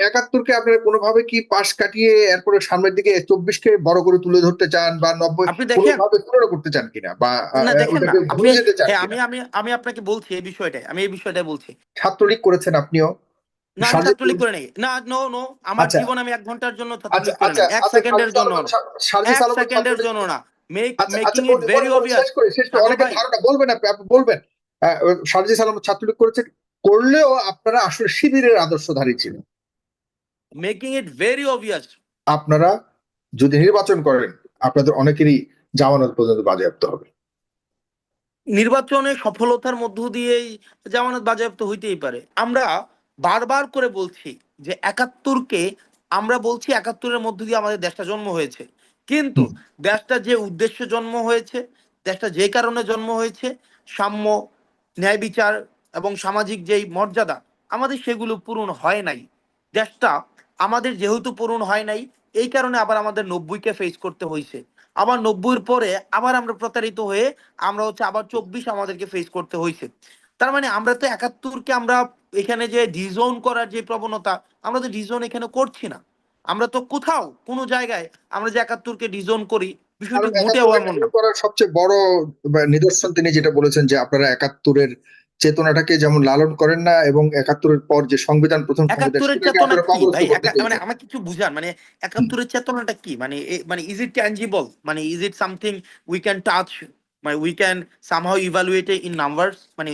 একাত্তরকে আপনারা কোনোভাবে কি পাশ কাটিয়ে এরপরে সামনের দিকে চব্বিশকে বড় করে তুলে ধরতে চান বা নব্বই আপনি দেখেন তুলনা করতে চান কিনা বা? আমি আমি আমি আপনাকে বলছি এই বিষয়টাই আমি এই বিষয়টাই বলছি। ছাত্রলীগ করেছেন আপনিও? না ছাত্রলীগ করে নেই না নো নো আমার আচ্ছা। জীবন আমি এক ঘণ্টার জন্য আচ্ছা আচ্ছা এক সেকেন্ডের সার্জিস জন্য আলম- না। এক সেকেন্ডের জন্য না। Make making it very obvious করে শেষ করে অনেকে ধারণা বলবেন আপনি আপনি বলবেন। আলম ছাত্রলীগ করেছেন করলেও আপনারা আসলে শিবিরের আদর্শধারী ছিলেন। মেকিং ইট ভেরি অবভিয়াস আপনারা যদি নির্বাচন করেন আপনাদের অনেকেরই জামানত পর্যন্ত বাজেয়াপ্ত হবে। নির্বাচনে সফলতার মধ্য দিয়েই জামানত বাজেয়াপ্ত হইতেই পারে। আমরা বারবার করে বলছি যে একাত্তরকে আমরা বলছি একাত্তরের মধ্য দিয়ে আমাদের দেশটা জন্ম হয়েছে। কিন্তু। দেশটা যে উদ্দেশ্য জন্ম হয়েছে দেশটা যে কারণে জন্ম হয়েছে সাম্য ন্যায় বিচার এবং সামাজিক যেই মর্যাদা আমাদের সেগুলো পূরণ হয় নাই। দেশটা আমাদের যেহেতু পূরণ হয় নাই এই কারণে আবার আমাদের নব্বইকে ফেস করতে হয়েছে আবার নব্বইয়ের পরে আবার আমরা প্রতারিত হয়ে আমরা হচ্ছে আবার চব্বিশ আমাদেরকে ফেস করতে হয়েছে তার মানে আমরা তো একাত্তরকে আমরা এখানে যে ডিজোন করার যে প্রবণতা আমরা তো ডিজোন এখানে করছি না। আমরা তো কোথাও কোনো জায়গায় আমরা যে একাত্তরকে ডিজোন করি বিষয়টি মোটেও এমন করার সবচেয়ে বড় নিদর্শন তিনি যেটা বলেছেন যে আপনারা একাত্তরের চেতনাটাকে যেমন লালন করেন না এবং একাত্তরের পর যে সংবিধান প্রথম একাত্তরের চেতনা কি? ভাই মানে আমাকে কিছু বুঝান মানে একাত্তরের চেতনাটা কি? মানে মানে ইজ ইট ট্যাঞ্জিবল মানে is it something we can touch মানে we can somehow evaluate in numbers মানে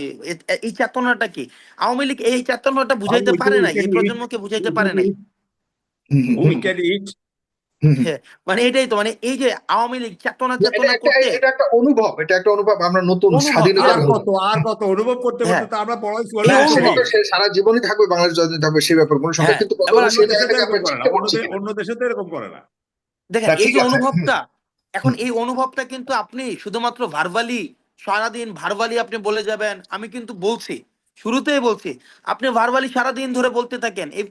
এই চেতনাটা কি? আওয়ামী লীগ এই চেতনাটা বুঝাইতে পারে can এই প্রজন্মকে বুঝাইতে পারে নাই? হুম, হুম, We হুম। হ্যাঁ, মানে এটাই তো মানে এই যে আওয়ামী লীগ চেতনা এটা চেতনা একটা করতে এটা একটা অনুভব এটা একটা অনুভব আমরা নতুন অনুভব, স্বাধীনতা আর কত আর কত অনুভব করতে করতে হ্যাঁ। তো আমরা চলে আসি। অনুভব। সে সারা জীবনই থাকবে বাংলাদেশ যতদিন থাকবে সেই ব্যাপার কোনো সময় হ্যাঁ, কিন্তু এবার অন্য সেই দেশে তো জায়গাটাকে এরকম আমরা করে না চিন্তা অন্য করছি দে- কিনা। অন্য দেশে তো এরকম করে না দেখেন এই ঠিক যে আছে। অনুভবটা এখন এই অনুভবটা কিন্তু আপনি শুধুমাত্র ভারবালি সারাদিন ভারবালি আপনি বলে যাবেন আমি কিন্তু বলছি শুরুতেই বলছি আপনি ভারবালি সারাদিন ধরে বলতে থাকেন এই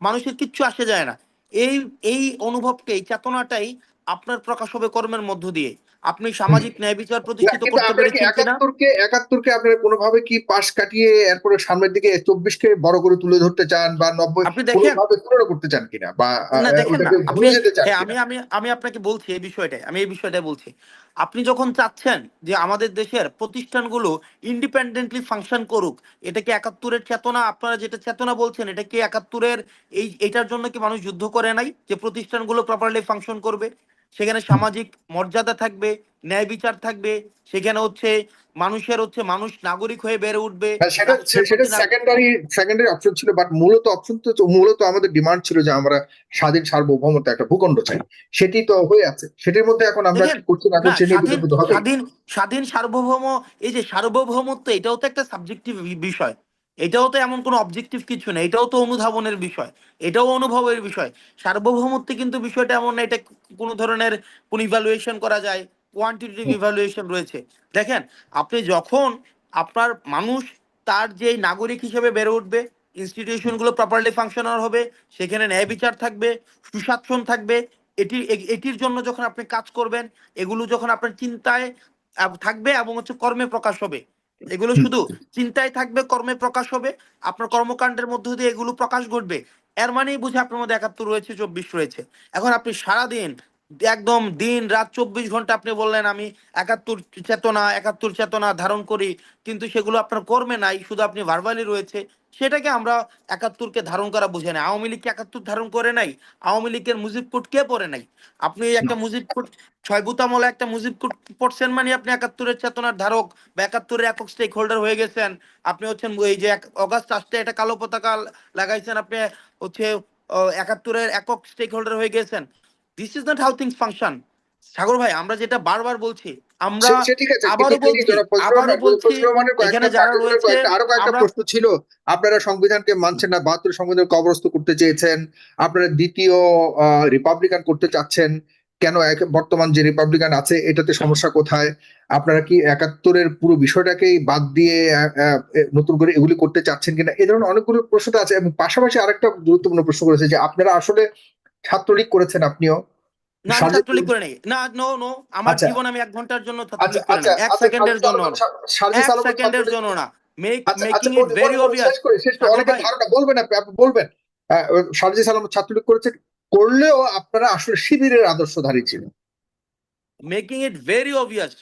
মানুষের কিচ্ছু আসে যায় না এই এই অনুভবকে এই চেতনাটাই আপনার প্রকাশ হবে কর্মের মধ্য দিয়ে। আপনি সামাজিক ন্যায় বিচার প্রতিষ্ঠিত করতে কি পেরেছেন কিনা? একাত্তরকে একাত্তরকে আপনারা কোনোভাবে কি পাশ কাটিয়ে এরপরে সামনের দিকে চব্বিশ কে বড় করে তুলে ধরতে চান বা নব্বই আপনি দেখেন কোনোভাবে করতে চান কিনা বা না দেখেন হ্যাঁ আমি আমি আমি আপনাকে বলছি এই বিষয়টাই আমি এই বিষয়টাই বলছি। আপনি যখন চাচ্ছেন যে আমাদের দেশের প্রতিষ্ঠানগুলো ইন্ডিপেন্ডেন্টলি ফাংশন করুক এটা কি একাত্তরের চেতনা? আপনারা যেটা চেতনা বলছেন এটা কি একাত্তরের এই এটার জন্য কি মানুষ যুদ্ধ করে নাই যে প্রতিষ্ঠানগুলো প্রপারলি ফাংশন করবে? সেখানে সামাজিক মর্যাদা থাকবে ন্যায় বিচার থাকবে সেখানে হচ্ছে মানুষের হচ্ছে মানুষ নাগরিক হয়ে বেড়ে উঠবে। হ্যাঁ, সেটা সেটা সেকেন্ডারি সেকেন্ডারি অপশন ছিল বাট মূলত অপশন তো মূলত আমাদের ডিমান্ড ছিল যে আমরা স্বাধীন সার্বভৌমত্ব একটা ভূখণ্ড চাই। সেটি তো হয়ে আছে। সেটির মধ্যে এখন আমরা করছি না করছি স্বাধীন স্বাধীন সার্বভৌম এই যে সার্বভৌমত্ব এটাও তো একটা সাবজেক্টিভ বিষয়। এটাও তো এমন কোনো অবজেক্টিভ কিছু না এটাও তো অনুধাবনের বিষয় এটাও অনুভবের বিষয়। সার্বভৌমত্বে কিন্তু বিষয়টা এমন না এটা কোনো ধরনের কোন ইভ্যালুয়েশন করা যায় কোয়ান্টিটেটিভ ইভ্যালুয়েশন রয়েছে। দেখেন আপনি যখন আপনার মানুষ তার যে নাগরিক হিসেবে বেড়ে উঠবে ইনস্টিটিউশনগুলো প্রপারলি ফাংশনাল হবে সেখানে ন্যায় বিচার থাকবে সুশাসন থাকবে এটির এটির জন্য যখন আপনি কাজ করবেন এগুলো যখন আপনার চিন্তায় থাকবে এবং হচ্ছে কর্মে প্রকাশ হবে এগুলো শুধু চিন্তায় থাকবে কর্মে প্রকাশ হবে। আপনার কর্মকাণ্ডের মধ্য দিয়ে এগুলো প্রকাশ ঘটবে। এর মানেই বুঝে আপনার মধ্যে একাত্তর রয়েছে চব্বিশ রয়েছে। এখন আপনি সারাদিন একদম দিন রাত চব্বিশ ঘণ্টা আপনি বললেন আমি একাত্তর চেতনা একাত্তর চেতনা ধারণ করি কিন্তু সেগুলো আপনার কর্মে নাই শুধু আপনি ভারবালি রয়েছে। সেটাকে আমরা একাত্তরকে ধারণ করা বুঝে না আওয়ামী লীগ কি একাত্তর ধারণ করে নাই। আওয়ামী লীগের মুজিব কোট কে পড়ে নাই? আপনি একটা মুজিব কোট ছয় বুতামলে একটা মুজিব কোট পড়ছেন মানে আপনি একাত্তরের চেতনার ধারক বা একাত্তরের একক স্টেক হোল্ডার হয়ে গেছেন। আপনি হচ্ছেন এই যে অগাস্ট আসতে একটা কালো পতাকা লাগাইছেন আপনি হচ্ছে একাত্তরের একক স্টেক হোল্ডার হয়ে গেছেন। This is not how things function Sagar ভাই আমরা যেটা বারবার বলছি আমরা আবারও বলছি, আবারও বলছি, কয়েকটা এখানে যারা রয়েছে, আরও কয়েকটা প্রশ্ন ছিল। আপনারা সংবিধানকে মানছেন না বাহাত্তর সংবিধান কবরস্থ করতে চেয়েছেন। আপনারা দ্বিতীয় রিপাবলিকান করতে চাচ্ছেন। কেন বর্তমান যে রিপাবলিকান আছে এটাতে সমস্যা কোথায়? আপনারা কি একাত্তরের পুরো বিষয়টাকেই বাদ দিয়ে নতুন করে এগুলি করতে চাচ্ছেন কিনা? এ ধরনের অনেকগুলো প্রশ্ন আছে এবং পাশাপাশি আরেকটা গুরুত্বপূর্ণ প্রশ্ন করেছে যে আপনারা আসলে ছাত্রলীগ করেছেন আপনিও। না আমি ছাত্রলীগ করে নেই। না নো নো আমার আচ্ছা। জীবন আমি এক ঘণ্টার জন্য ছাত্রলীগ করে এক সেকেন্ডের জন্য। আলম- না সার্জিস এক সেকেন্ডের জন্য না। Make making it very obvious শেষ করে শেষ করে। সাগর অনেকে ধারণা বলবেন আপনি আপনি বলবেন। সারজি সালাম ছাত্রলীগ করেছেন করলেও আপনারা আসলে শিবিরের আদর্শধারী ছিলেন। মেকিং ইট ভেরি অবভিয়াস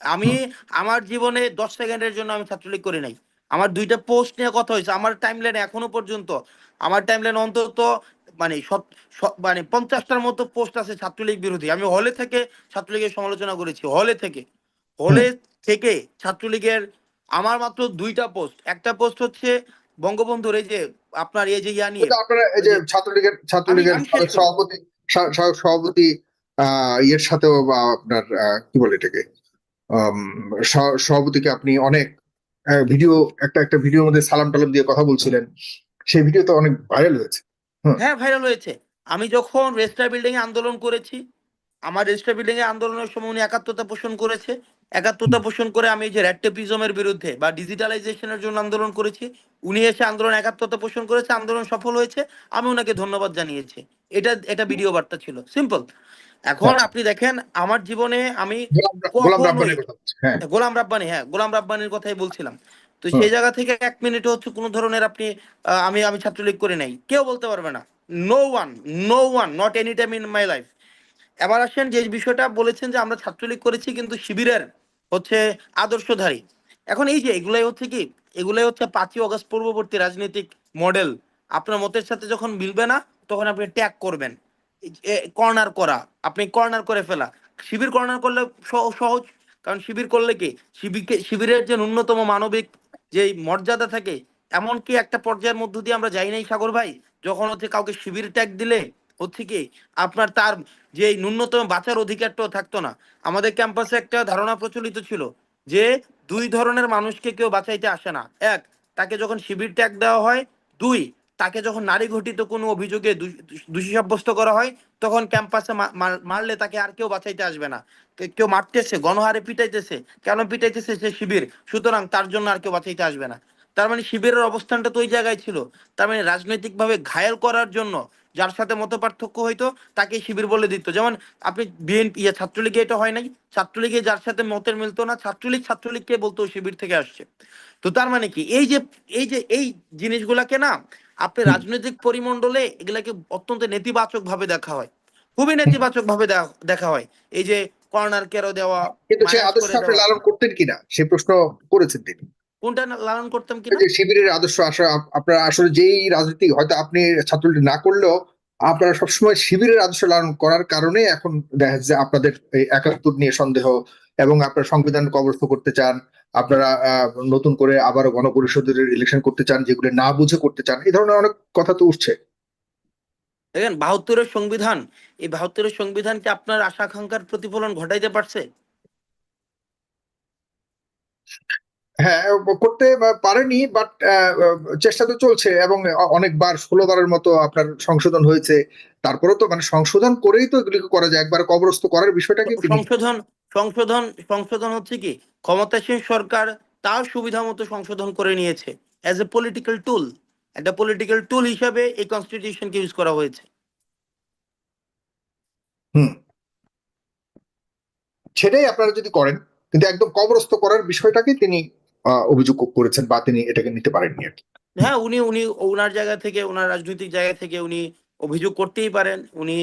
আমি আমার জীবনে দশ সেকেন্ডের জন্য আমি ছাত্রলীগ করি নাই। আমার দুইটা পোস্ট নিয়ে কথা হয়েছে। আমার টাইম লাইনে এখনও পর্যন্ত। আমার টাইম লাইনে অন্তত মানে সত- স- মানে পঞ্চাশটার মতো পোস্ট আছে ছাত্রলীগ বিরোধী। আমি হলে থেকে ছাত্রলীগের সমালোচনা করেছি হলে থেকে। হলে থেকে ছাত্রলীগের আমার মাত্র দুইটা পোস্ট একটা পোস্ট হচ্ছে বঙ্গবন্ধুর এই যে আপনার এই যে ইয়া নিয়ে। আপনারা এই যে ছাত্রলীগের ছাত্রলীগের। সভাপতি সভাপতি আহ ইয়ের সাথেও বা আপনার কি বলে এটাকে? সভাপতিকে আপনি অনেক ভিডিও একটা একটা ভিডিওর মধ্যে সালাম টালাম দিয়ে কথা বলছিলেন। সেই ভিডিও তো অনেক ভাইরাল হয়েছে। হ্যাঁ ভাইরাল হয়েছে। আমি যখন রেজিস্টার বিল্ডিং এ আন্দোলন করেছি আমার রেজিস্টার বিল্ডিং এ আন্দোলনের সময় উনি একাত্মতা পোষণ করেছে। একাত্মতা পোষণ করে আমি এই যে র্যাটেপিজমের বিরুদ্ধে বা ডিজিটালাইজেশনের জন্য আন্দোলন করেছি উনি এসে আন্দোলন একাত্মতা পোষণ করেছে আন্দোলন সফল হয়েছে। আমি ওনাকে ধন্যবাদ জানিয়েছি। এটা এটা ভিডিও বার্তা ছিল। সিম্পল এখন আপনি দেখেন আমার জীবনে আমি হ্যাঁ। গোলাম রাব্বানি হ্যাঁ গোলাম রাব্বানির কথাই বলছিলাম। তো সেই জায়গা থেকে এক মিনিটে হচ্ছে কোনো ধরনের আপনি আমি আমি ছাত্রলীগ করে নাই। কেউ বলতে পারবে না। No one no one not any time in my life এবার আসেন যে বিষয়টা বলেছেন যে আমরা ছাত্রলীগ করেছি কিন্তু শিবিরের হচ্ছে আদর্শধারী। এখন এই যে এগুলাই হচ্ছে কি এগুলাই হচ্ছে পাঁচই অগস্ট পূর্ববর্তী রাজনৈতিক মডেল আপনার মতের সাথে যখন মিলবে না তখন আপনি ট্যাগ করবেন। কর্নার করা। আপনি কর্নার করে ফেলা। শিবির কর্নার করলে সহ- সহজ। কারণ শিবির করলে কি শিবিরকে শিবিরের যে ন্যূনতম মানবিক যে মর্যাদা থাকে এমন কি একটা পর্যায়ের মধ্য দিয়ে আমরা যাই নাই সাগর ভাই, যখন হচ্ছে কাউকে শিবির ট্যাগ দিলে হচ্ছে থেকে আপনার তার যে ন্যূনতম বাঁচার অধিকারটাও থাকতো না। আমাদের ক্যাম্পাসে একটা ধারণা প্রচলিত ছিল যে, দুই ধরনের মানুষকে কেউ বাঁচাইতে আসে না। এক, তাকে যখন শিবির ট্যাগ দেওয়া হয়, দুই তাকে যখন নারী ঘটিত কোনো অভিযোগে দোষী সাব্যস্ত করা হয়, তখন ক্যাম্পাসে মারলে তাকে আর কেউ বাঁচাইতে আসবে না। কেউ মারতেছে, গণহারে পিটাইতেছে। কেন পিটাইতেছে সে শিবির? সুতরাং তার জন্য আর কেউ বাঁচাইতে আসবে না। তার মানে শিবিরের অবস্থানটা তো ওই জায়গায় ছিল। তার মানে রাজনৈতিকভাবে ঘায়েল করার জন্য যার সাথে মত পার্থক্য হইতো, তাকে শিবির বলে দিত। যেমন আপনি বিএনপি ইয়ে ছাত্রলীগে এটা হয় নাই? ছাত্রলীগে যার সাথে মতের মিলতো না, ছাত্রলীগ ছাত্রলীগকে বলতো শিবির থেকে আসছে। তো তার মানে কি? এই যে এই যে, এই জিনিসগুলাকে না আপনি রাজনৈতিক পরিমণ্ডলে এগুলাকে অত্যন্ত নেতিবাচক ভাবে দেখা হয়। খুবই নেতিবাচক ভাবে দেখা হয়। এই যে কর্নার কেরো দেওয়া কিন্তু সেই আদর্শ আপনি লালন করতেন কিনা? সে প্রশ্ন করেছেন তিনি। কোনটা লালন করতাম কিনা? শিবিরের আদর্শ আসলে আপ- আপনারা আসলে যেই রাজনীতি হয়তো আপনি ছাত্রলীগ না করলেও আপনারা সবসময় শিবিরের আদর্শ লালন করার কারণে এখন দেখা যাচ্ছে যে আপনাদের এই একাত্তর নিয়ে সন্দেহ এবং আপনারা সংবিধান কবরস্থ করতে চান। আপনারা নতুন করে আবারও গণপরিষদের ইলেকশন করতে চান যেগুলো না বুঝে করতে চান এই ধরনের অনেক কথা তো উঠছে। দেখেন বাহাত্তরের সংবিধান এই বাহাত্তরের সংবিধান কি আপনার আশা আকাঙ্ক্ষার প্রতিফলন ঘটাইতে পারছে? হ্যাঁ করতে পারেনি বাট চেষ্টা তো চলছে এবং অনেকবার ষোলো বারের মতো আপনার সংশোধন হয়েছে। তারপরেও তো মানে সংশোধন করেই তো এগুলিকে করা যায় একবার কবরস্থ করার বিষয়টাকে তিনি সংশোধন সংশোধন সংশোধন হচ্ছে কি? ক্ষমতাসীন সরকার তার সুবিধা মতো সংশোধন করে নিয়েছে অ্যাজ এ পলিটিক্যাল টুল একটা পলিটিক্যাল টুল হিসাবে এই কনস্টিটিউশনকে ইউজ করা হয়েছে। হুম। সেটাই আপনারা যদি করেন কিন্তু একদম কবরস্থ করার বিষয়টাকে তিনি অভিযোগ করেছেন বা তিনি এটাকে নিতে পারেননি আর কি। হ্যাঁ উনি উনি ওনার জায়গা থেকে ওনার রাজনৈতিক জায়গা থেকে উনি অভিযোগ করতেই পারেন। উনি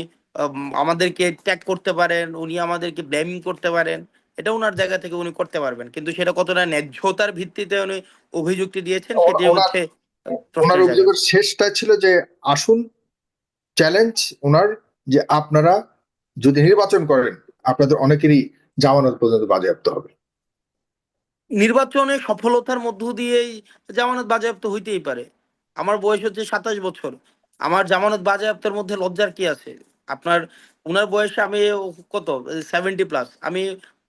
আমাদেরকে ট্যাগ করতে পারেন উনি আমাদেরকে ব্লেমিং করতে পারেন। এটা ওনার জায়গা থেকে উনি করতে পারবেন। কিন্তু সেটা কতটা ন্যায্যতার ভিত্তিতে উনি অভিযুক্তি দিয়েছেন সেটি হচ্ছে ওনার অভিযোগের শেষটা ছিল যে আসুন চ্যালেঞ্জ ওনার যে আপনারা যদি নির্বাচন করেন আপনাদের অনেকেরই জামানত পর্যন্ত বাজেয়াপ্ত হবে। নির্বাচনে সফলতার মধ্য দিয়েই জামানত বাজেয়াপ্ত হইতেই পারে। আমার বয়স হচ্ছে সাতাশ বছর। আমার জামানত বাজেয়াপ্তের মধ্যে লজ্জার কি আছে? আপনার, উনার বয়সে আমি কত? সেভেন্টি প্লাস আমি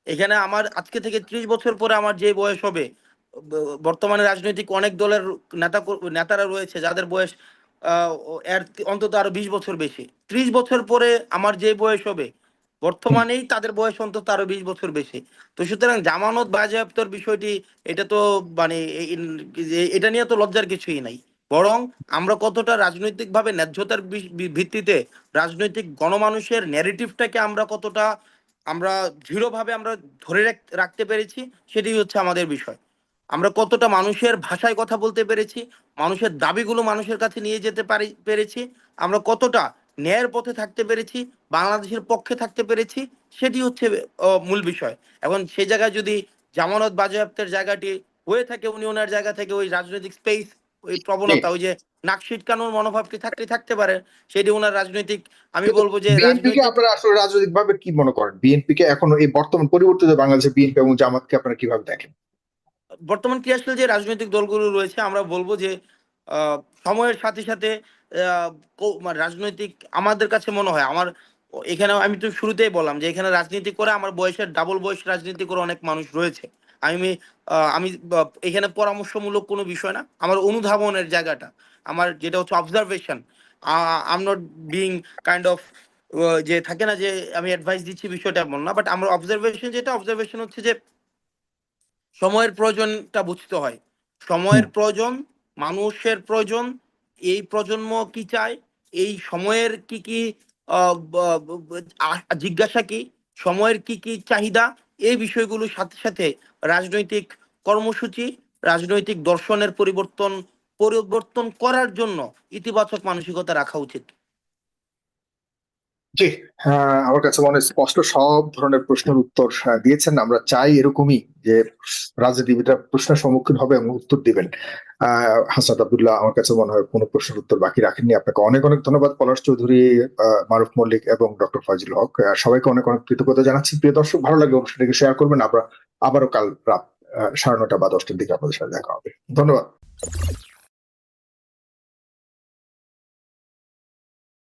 এখানে আমার আজকে থেকে ত্রিশ বছর পরে আমার যে বয়স হবে, বর্তমানে রাজনৈতিক অনেক দলের নেতা নেতারা রয়েছে যাদের বয়স এর অন্তত আরও বিশ বছর বেশি। ত্রিশ বছর পরে আমার যে বয়স হবে, বর্তমানেই তাদের বয়স অন্তত আরও বিশ বছর বেশি। তো সুতরাং জামানত বাজেয়াপ্তর বিষয়টি, এটা তো মানে এটা নিয়ে তো লজ্জার কিছুই নাই। বরং আমরা কতটা রাজনৈতিকভাবে ন্যায্যতার ভিত্তিতে রাজনৈতিক গণমানুষের ন্যারেটিভটাকে আমরা কতটা, আমরা দৃঢ়ভাবে আমরা ধরে রাখ- রাখতে পেরেছি সেটাই হচ্ছে আমাদের বিষয়। আমরা কতটা মানুষের ভাষায় কথা বলতে পেরেছি, মানুষের দাবিগুলো মানুষের কাছে নিয়ে যেতে পারি, পেরেছি, আমরা কতটা ন্যায়ের পথে থাকতে পেরেছি, বাংলাদেশের পক্ষে থাকতে পেরেছি, সেটি হচ্ছে মূল বিষয়। এখন সেই জায়গায় যদি জামানত বাজেয়াপ্তের জায়গাটি হয়ে থাকে উনি ওনার জায়গা থেকে ওই রাজনৈতিক স্পেস ওই প্রবণতা ওই যে নাক ছিটকানোর মনোভাবটি থাকতে থাকতে পারে? সেটি ওনার রাজনৈতিক আমি বলব যে বিএনপি কে রাজনৈতিক আপনারা আসলে রাজনৈতিক ভাবে কি মনে করেন? বিএনপি কে এখন এই বর্তমান পরিবর্তিত বাংলাদেশের বিএনপি এবং জামাতকে আপনারা কীভাবে দেখেন? বর্তমান ক্রিয়াশীল যে রাজনৈতিক দলগুলো রয়েছে আমরা বলব যে আহ, সময়ের সাথে সাথে রাজনৈতিক আমাদের কাছে মনে হয় আমার এখানে আমি তো শুরুতেই বললাম যে এখানে রাজনীতি করে আমার বয়সের ডাবল বয়স রাজনীতি করে অনেক মানুষ রয়েছে। আমি আমি এখানে পরামর্শমূলক কোনো বিষয় না। আমার অনুধাবনের জায়গাটা আমার যেটা হচ্ছে observation am not being kind of যে থাকে না যে আমি অ্যাডভাইস দিচ্ছি বিষয়টা এমন না বাট আমার অবজারভেশন যেটা অবজারভেশন হচ্ছে যে সময়ের প্রয়োজনটা বুঝতে হয়। সময়ের প্রয়োজন মানুষের প্রয়োজন এই প্রজন্ম কি চায় এই সময়ের কি কি জিজ্ঞাসা কি সময়ের কি কি চাহিদা এই বিষয়গুলোর সাথে সাথে রাজনৈতিক কর্মসূচি রাজনৈতিক দর্শনের পরিবর্তন পরিবর্তন করার জন্য ইতিবাচক মানসিকতা রাখা উচিত। জি আহ, আমার কাছে মনে হয় স্পষ্ট সব ধরনের প্রশ্নের উত্তর দিয়েছেন। আমরা চাই এরকমই যে রাজনীতিবিদরা প্রশ্নের সম্মুখীন হবে এবং উত্তর দিবেন। হাসাদ আবদুল্লাহ আমার কাছে মনে হয় কোনো প্রশ্নের উত্তর বাকি রাখেননি। আপনাকে অনেক অনেক ধন্যবাদ পলাশ চৌধুরী মারুফ মল্লিক এবং ডক্টর ফজল হক। সবাইকে অনেক অনেক কৃতজ্ঞতা জানাচ্ছি। প্রিয় দর্শক ভালো লাগলে অনুষ্ঠানটিকে শেয়ার করবেন। আমরা আবারও কাল রাত সাড়ে নটা বা দশটার দিকে আপনাদের সাথে দেখা হবে। ধন্যবাদ।